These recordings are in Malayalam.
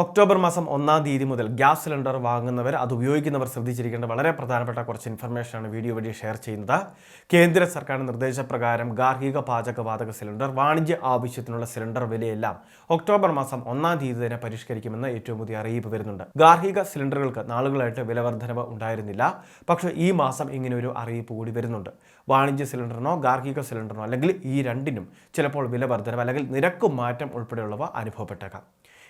ഒക്ടോബർ മാസം ഒന്നാം തീയതി മുതൽ ഗ്യാസ് സിലിണ്ടർ വാങ്ങുന്നവർ അത് ഉപയോഗിക്കുന്നവർ ശ്രദ്ധിച്ചിരിക്കേണ്ട വളരെ പ്രധാനപ്പെട്ട കുറച്ച് ഇൻഫർമേഷനാണ് വീഡിയോ വഴി ഷെയർ ചെയ്യുന്നത്. കേന്ദ്ര സർക്കാർ നിർദ്ദേശപ്രകാരം ഗാർഹിക പാചകവാതക സിലിണ്ടർ വാണിജ്യ ആവശ്യത്തിനുള്ള സിലിണ്ടർ വിലയെല്ലാം ഒക്ടോബർ മാസം ഒന്നാം തീയതി തന്നെ പരിഷ്കരിക്കുമെന്ന് ഏറ്റവും പുതിയ അറിയിപ്പ് വരുന്നുണ്ട്. ഗാർഹിക സിലിണ്ടറുകൾക്ക് നാളുകളായിട്ട് വില വർധനവ് ഉണ്ടായിരുന്നില്ല. പക്ഷേ ഈ മാസം ഇങ്ങനെ ഒരു അറിയിപ്പ് കൂടി വരുന്നുണ്ട്. വാണിജ്യ സിലിണ്ടറിനോ ഗാർഹിക സിലിണ്ടറിനോ അല്ലെങ്കിൽ ഈ രണ്ടിനും ചിലപ്പോൾ വില അല്ലെങ്കിൽ നിരക്കും മാറ്റം ഉൾപ്പെടെയുള്ളവ അനുഭവപ്പെട്ടേക്കാം.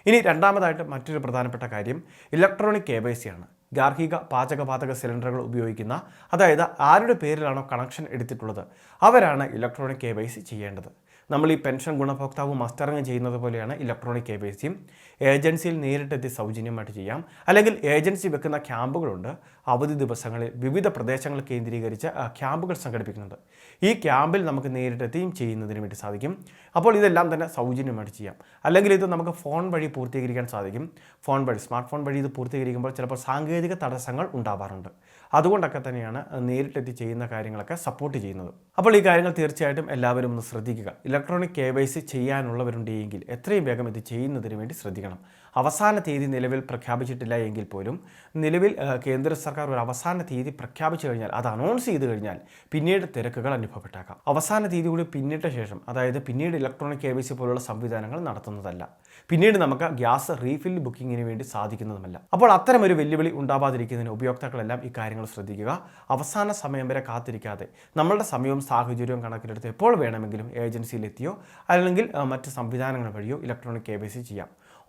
ഇനി രണ്ടാമതായിട്ട് മറ്റൊരു പ്രധാനപ്പെട്ട കാര്യം ഇലക്ട്രോണിക് കെ വൈ സി ആണ്. ഗാർഹിക പാചകവാതക സിലിണ്ടറുകൾ ഉപയോഗിക്കുന്ന അതായത് ആരുടെ പേരിലാണോ കണക്ഷൻ എടുത്തിട്ടുള്ളത് അവരാണ് ഇലക്ട്രോണിക് കെ വൈ സി ചെയ്യേണ്ടത്. നമ്മൾ ഈ പെൻഷൻ ഗുണഭോക്താവ് മസ്റ്ററിങ് ചെയ്യുന്നത് പോലെയാണ് ഇലക്ട്രോണിക് കെ വൈ സിയും ഏജൻസിയിൽ നേരിട്ടെത്തി സൗജന്യമായിട്ട് ചെയ്യാം. അല്ലെങ്കിൽ ഏജൻസി വെക്കുന്ന ക്യാമ്പുകളുണ്ട് അവധി ദിവസങ്ങളിൽ വിവിധ പ്രദേശങ്ങൾ കേന്ദ്രീകരിച്ച് ക്യാമ്പുകൾ സംഘടിപ്പിക്കുന്നുണ്ട്. ഈ ക്യാമ്പിൽ നമുക്ക് നേരിട്ടെത്തിയും ചെയ്യുന്നതിന് വേണ്ടി സാധിക്കും. അപ്പോൾ ഇതെല്ലാം തന്നെ സൗജന്യമായിട്ട് ചെയ്യാം. അല്ലെങ്കിൽ ഇത് നമുക്ക് ഫോൺ വഴി പൂർത്തീകരിക്കാൻ സാധിക്കും. ഫോൺ വഴി സ്മാർട്ട് ഫോൺ വഴി ഇത് പൂർത്തീകരിക്കുമ്പോൾ ചിലപ്പോൾ സാങ്കേതിക തടസ്സങ്ങൾ ഉണ്ടാവാറുണ്ട്. അതുകൊണ്ടൊക്കെ തന്നെയാണ് നേരിട്ടെത്തി ചെയ്യുന്ന കാര്യങ്ങളൊക്കെ സപ്പോർട്ട് ചെയ്യുന്നത്. അപ്പോൾ ഈ കാര്യങ്ങൾ തീർച്ചയായിട്ടും എല്ലാവരും ഒന്ന് ശ്രദ്ധിക്കുക. ഇലക്ട്രോണിക് കെ വൈ സി ചെയ്യാനുള്ളവരുണ്ടെങ്കിൽ എത്രയും വേഗം ഇത് ചെയ്യുന്നതിന് വേണ്ടി ശ്രദ്ധിക്കണം. അവസാന തീയതി നിലവിൽ പ്രഖ്യാപിച്ചിട്ടില്ല എങ്കിൽ പോലും നിലവിൽ കേന്ദ്ര സർക്കാർ ഒരു അവസാന തീയതി പ്രഖ്യാപിച്ചു കഴിഞ്ഞാൽ അത് അനൗൺസ് ചെയ്ത് കഴിഞ്ഞാൽ പിന്നീട് തിരക്കുകൾ അനുഭവപ്പെട്ടേക്കാം. അവസാന തീയതി കൂടി പിന്നിട്ട ശേഷം അതായത് പിന്നീട് ഇലക്ട്രോണിക് കെ വൈ സി പോലുള്ള സംവിധാനങ്ങൾ നടത്തുന്നതല്ല. പിന്നീട് നമുക്ക് ഗ്യാസ് റീഫിൽ ബുക്കിങ്ങിന് വേണ്ടി സാധിക്കുന്നതുമല്ല. അപ്പോൾ അത്തരം ഒരു വെല്ലുവിളി ഉണ്ടാവാതിരിക്കുന്നതിന് ഉപയോക്താക്കളെല്ലാം ഈ കാര്യങ്ങൾ ശ്രദ്ധിക്കുക. അവസാന സമയം വരെ കാത്തിരിക്കാതെ നമ്മളുടെ സമയവും സാഹചര്യവും കണക്കിലെടുത്ത് എപ്പോൾ വേണമെങ്കിലും ഏജൻസിയിലെത്തിയോ അല്ലെങ്കിൽ മറ്റ് സംവിധാനങ്ങൾ വഴിയോ ഇലക്ട്രോണിക് കെ ചെയ്യാം.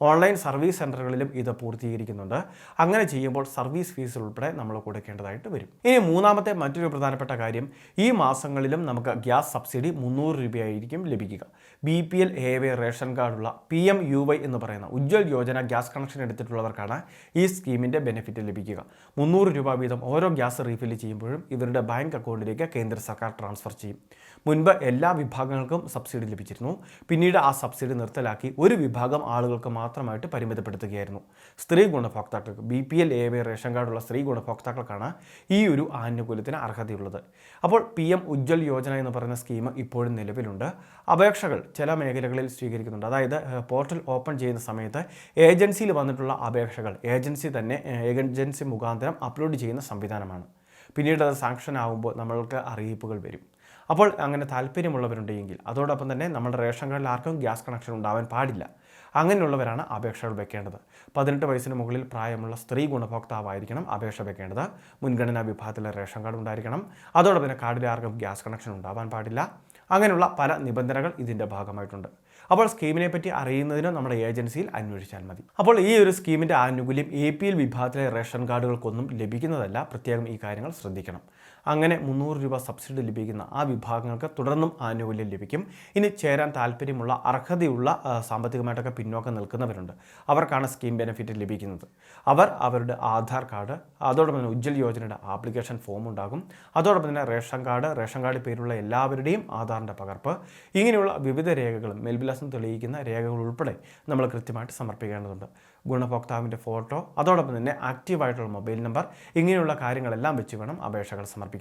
ഓൺലൈൻ സർവീസ് സെന്ററുകളിലും ഇത് പൂർത്തീകരിക്കുന്നുണ്ട്. അങ്ങനെ ചെയ്യുമ്പോൾ സർവീസ് ഫീസ് ഉൾപ്പെടെ നമ്മൾ കൊടുക്കേണ്ടതായിട്ട് വരും. ഇനി മൂന്നാമത്തെ മറ്റൊരു പ്രധാനപ്പെട്ട കാര്യം ഈ മാസങ്ങളിലും നമുക്ക് ഗ്യാസ് സബ്സിഡി മുന്നൂറ് രൂപയായിരിക്കും ലഭിക്കുക. B P L A Y ration കാർഡുള്ള P M U Y എന്ന് പറയുന്ന ഉജ്ജ്വൽ യോജന ഗ്യാസ് കണക്ഷൻ എടുത്തിട്ടുള്ളവർക്കാണ് ഈ സ്കീമിന്റെ ബെനിഫിറ്റ് ലഭിക്കുക. മുന്നൂറ് രൂപ വീതം ഓരോ ഗ്യാസ് റീഫിൽ ചെയ്യുമ്പോഴും ഇവരുടെ ബാങ്ക് അക്കൗണ്ടിലേക്ക് കേന്ദ്ര സർക്കാർ ട്രാൻസ്ഫർ ചെയ്യും. മുൻപ് എല്ലാ വിഭാഗങ്ങൾക്കും സബ്സിഡി ലഭിച്ചിരുന്നു. പിന്നീട് ആ സബ്സിഡി നിർത്തലാക്കി ഒരു വിഭാഗം ആളുകൾക്ക് മാത്രമായിട്ട് പരിമിതപ്പെടുത്തുകയായിരുന്നു. സ്ത്രീ ഗുണഭോക്താക്കൾക്ക് B P L A Y ration കാർഡുള്ള സ്ത്രീ ഗുണഭോക്താക്കൾക്കാണ് ഈ ഒരു ആനുകൂല്യത്തിന് അർഹതയുള്ളത്. അപ്പോൾ പി എം ഉജ്ജ്വൽ യോജന എന്ന് പറയുന്ന സ്കീം ഇപ്പോഴും നിലവിലുണ്ട്. അപേക്ഷകൾ ചില മേഖലകളിൽ സ്വീകരിക്കുന്നുണ്ട്. അതായത് പോർട്ടൽ ഓപ്പൺ ചെയ്യുന്ന സമയത്ത് ഏജൻസിയിൽ വന്നിട്ടുള്ള അപേക്ഷകൾ ഏജൻസി തന്നെ ഏജൻസി മുഖാന്തരം അപ്ലോഡ് ചെയ്യുന്ന സംവിധാനമാണ്. പിന്നീട് അത് സാങ്ഷൻ ആകുമ്പോൾ നമ്മൾക്ക് അറിയിപ്പുകൾ വരും. അപ്പോൾ അങ്ങനെ താല്പര്യമുള്ളവരുണ്ടെങ്കിൽ അതോടൊപ്പം തന്നെ നമ്മുടെ റേഷൻ കാർഡിൽ ആർക്കും ഗ്യാസ് കണക്ഷൻ ഉണ്ടാവാൻ പാടില്ല. അങ്ങനെയുള്ളവരാണ് അപേക്ഷകൾ വെക്കേണ്ടത്. പതിനെട്ട് വയസ്സിന് മുകളിൽ പ്രായമുള്ള സ്ത്രീ ഗുണഭോക്താവായിരിക്കണം അപേക്ഷ വെക്കേണ്ടത്. മുൻഗണനാ വിഭാഗത്തിലെ റേഷൻ കാർഡ് ഉണ്ടായിരിക്കണം. അതോടൊപ്പം തന്നെ കാർഡിൽ ആർക്കും ഗ്യാസ് കണക്ഷൻ ഉണ്ടാവാൻ പാടില്ല. അങ്ങനെയുള്ള പല നിബന്ധനകൾ ഇതിന്റെ ഭാഗമായിട്ടുണ്ട്. അപ്പോൾ സ്കീമിനെ പറ്റി അറിയുന്നതിന് നമ്മുടെ ഏജൻസിയിൽ അന്വേഷിച്ചാൽ മതി. അപ്പോൾ ഈ ഒരു സ്കീമിന്റെ ആനുകൂല്യം എ പി എൽ വിഭാഗത്തിലെ റേഷൻ കാർഡുകൾക്കൊന്നും ലഭിക്കുന്നതല്ല. പ്രത്യേകം ഈ കാര്യങ്ങൾ ശ്രദ്ധിക്കണം. അങ്ങനെ മുന്നൂറ് രൂപ സബ്സിഡി ലഭിക്കുന്ന ആ വിഭാഗങ്ങൾക്ക് തുടർന്നും ആനുകൂല്യം ലഭിക്കും. ഇനി ചേരാൻ താല്പര്യമുള്ള അർഹതയുള്ള സാമ്പത്തികമായിട്ടൊക്കെ പിന്നോക്കം നിൽക്കുന്നവരുണ്ട്. അവർക്കാണ് സ്കീം ബെനിഫിറ്റ് ലഭിക്കുന്നത്. അവർ അവരുടെ ആധാർ കാർഡ് അതോടൊപ്പം തന്നെ ഉജ്ജ്വൽ യോജനയുടെ ആപ്ലിക്കേഷൻ ഫോം ഉണ്ടാകും. അതോടൊപ്പം തന്നെ റേഷൻ കാർഡ് റേഷൻ കാർഡ് പേരുള്ള എല്ലാവരുടെയും ആധാറിന്റെ പകർപ്പ്. ഇങ്ങനെയുള്ള വിവിധ രേഖകളും മേൽവിലാസം തെളിയിക്കുന്ന രേഖകൾ ഉൾപ്പെടെ നമ്മൾ കൃത്യമായിട്ട് സമർപ്പിക്കേണ്ടതുണ്ട്. ഗുണഭോക്താവിന്റെ ഫോട്ടോ അതോടൊപ്പം തന്നെ ആക്റ്റീവായിട്ടുള്ള മൊബൈൽ നമ്പർ ഇങ്ങനെയുള്ള കാര്യങ്ങളെല്ലാം വെച്ച് വേണം അപേക്ഷകൾ സമർപ്പിക്കാൻ.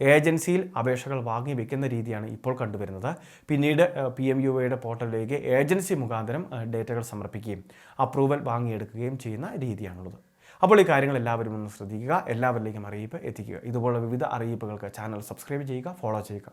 ഏജൻസിയിൽ അപേക്ഷകൾ വാങ്ങി വെക്കുന്ന രീതിയാണ് ഇപ്പോൾ കണ്ടുവരുന്നത്. പിന്നീട് പി എം യു വൈയുടെ പോർട്ടലിലേക്ക് ഏജൻസി മുഖാന്തരം ഡേറ്റകൾ സമർപ്പിക്കുകയും അപ്രൂവൽ വാങ്ങിയെടുക്കുകയും ചെയ്യുന്ന രീതിയാണുള്ളത്. അപ്പോൾ ഈ കാര്യങ്ങൾ എല്ലാവരും ഒന്ന് ശ്രദ്ധിക്കുക എല്ലാവരിലേക്കും അറിയിപ്പ് എത്തിക്കുക. ഇതുപോലുള്ള വിവിധ അറിയിപ്പുകൾക്ക് ചാനൽ സബ്സ്ക്രൈബ് ചെയ്യുക ഫോളോ ചെയ്യുക.